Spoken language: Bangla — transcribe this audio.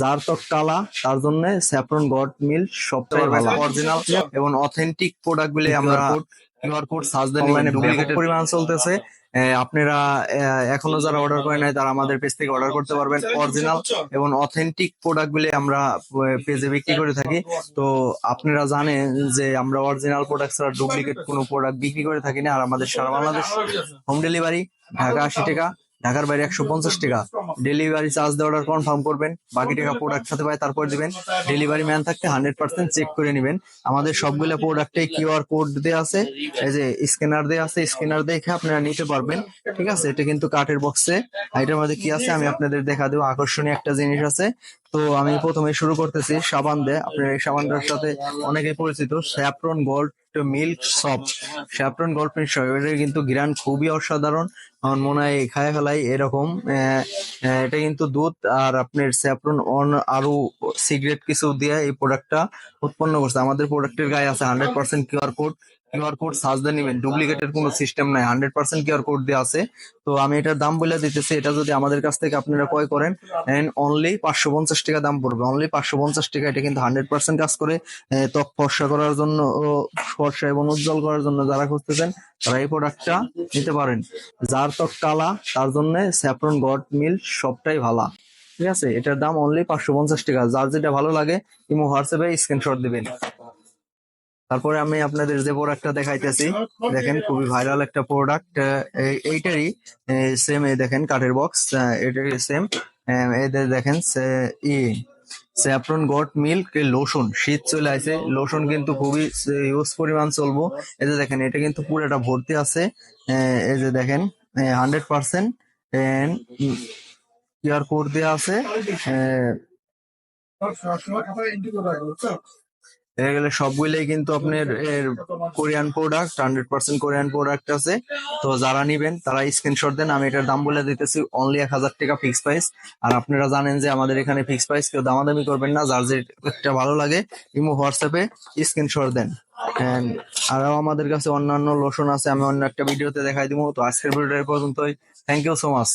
যার ত্বক কালা তার জন্য স্যাফরন গড মিল সবচেয়ে ভালো। অরিজিনাল এবং অথেন্টিক প্রোডাক্ট গুলি আমরা কিউআর কোড সার্চ দেন অনলাইনে পরিমাণ চলতেছে। আপনারা এখনও যারা অর্ডার করেন নাই তারা আমাদের পেজ থেকে অর্ডার করতে পারবেন। অরিজিনাল এবং অথেন্টিক প্রোডাক্ট গুলি আমরা পেজে বিক্রি করে থাকি। তো আপনারা জানেন যে আমরা অরিজিনাল প্রোডাক্ট ছাড়া ডুপ্লিকেট কোনো প্রোডাক্ট বিক্রি করে থাকি না। আর আমাদের সারা বাংলাদেশ হোম ডেলিভারি ঢাকা আশি টাকা ঢাকার বাইরে একশো পঞ্চাশ টাকা। ডেলিভারি চার্জ দিয়ে অর্ডার কনফার্ম করবেন বাকি টাকা প্রোডাক্ট সাথে পায় তারপর দিবেন। ডেলিভারি ম্যান থাকতে হান্ড্রেড পার্সেন্ট চেক করে নেবেন। আমাদের সবগুলো প্রোডাক্টে কিউআর কোড দেওয়া আছে এই যে স্ক্যানার দেওয়া আছে স্ক্যানার দেখে আপনারা নিতে পারবেন। ঠিক আছে? এটা কিন্তু কাঠের বক্সে এটার মধ্যে কি আছে? আমি আপনাদের দেখা দেবো। আকর্ষণীয় একটা জিনিস আছে। তো আমি প্রথমে শুরু করতেছি সাবান দিয়ে আপনার এই সাবানটার সাথে অনেকে পরিচিত। Saffron gold milk soap saffron gold milk soap কিন্তু গ্রান খুবই অসাধারণ। আমার মনে হয় খায় ফেলাই, এরকম। এটা কিন্তু দুধ আর আপনার স্যাফরন অন আরও সিগারেট কিছু দিয়ে এই প্রোডাক্টটা উৎপন্ন করছে। আমাদের প্রোডাক্টের গায়ে আছে hundred percent QR code QR code search দিয়ে নেবেন। ডুপ্লিকেটের কোনো সিস্টেম নাই। হান্ড্রেড পার্সেন্ট কিউআর কোড দিয়ে আছে। তো আমি এটার দাম বলে দিতেছি। এটা যদি আমাদের কাছ থেকে আপনারা ক্রয় করেন অ্যান্ড অনলি পাঁচশো পঞ্চাশ টাকা দাম পড়বে। অনলি পাঁচশো পঞ্চাশ টাকা। এটা কিন্তু হান্ড্রেড পার্সেন্ট কাজ করে ত্বক ফর্সা করার জন্য ফর্সা এবং উজ্জ্বল করার জন্য যারা খুঁজতেছেন তারা এই প্রোডাক্টটা নিতে পারেন। যার ত্বক কালা, তার জন্য স্যাফরন গড মিল সবটাই ভালো। ঠিক আছে? এটার দাম অনলি পাঁচশো পঞ্চাশ টাকা। যার যেটা ভালো লাগে, ইমো হোয়াটসঅ্যাপে স্ক্রিনশট দিবেন। তারপরে আমি আপনাদের যে প্রোডাক্টটা দেখাইতেছি, দেখেন খুবই ভাইরাল একটা প্রোডাক্ট এইটারই সেম এই দেখেন, কাঠের বক্স এটারই সেম এদের দেখেন ই স্যাফরন গট মিল্ক লোশন শীত চলে আসে। লোশন কিন্তু খুবই ইউজ পরিমাণ চলবো। এই যে দেখেন, এটা কিন্তু পুরোটা ভর্তি আছে। এই যে দেখেন হান্ড্রেড পার্সেন্ট কিউআর কোড দেওয়া আছে। আহ, এগুলো সবগুলোই কিন্তু আপনার এর Korean product hundred percent Korean product আছে। তো যারা নিবেন তারা স্ক্রিনশট দেন আমি এটার দাম বলে দিতেছি অনলি এক হাজার টাকা ফিক্স প্রাইস আর আপনারা জানেন যে আমাদের এখানে ফিক্স প্রাইস কেউ দামাদামি করবেন না যার যেটা ভালো লাগে ইমো হোয়াটসঅ্যাপে স্ক্রিনশট দেন। And আরও আমাদের কাছে অন্যান্য লোশন আছে আমি অন্য একটা ভিডিওতে দেখাই দিব। তো আজকের ভিডিও পর্যন্তই। Thank you so much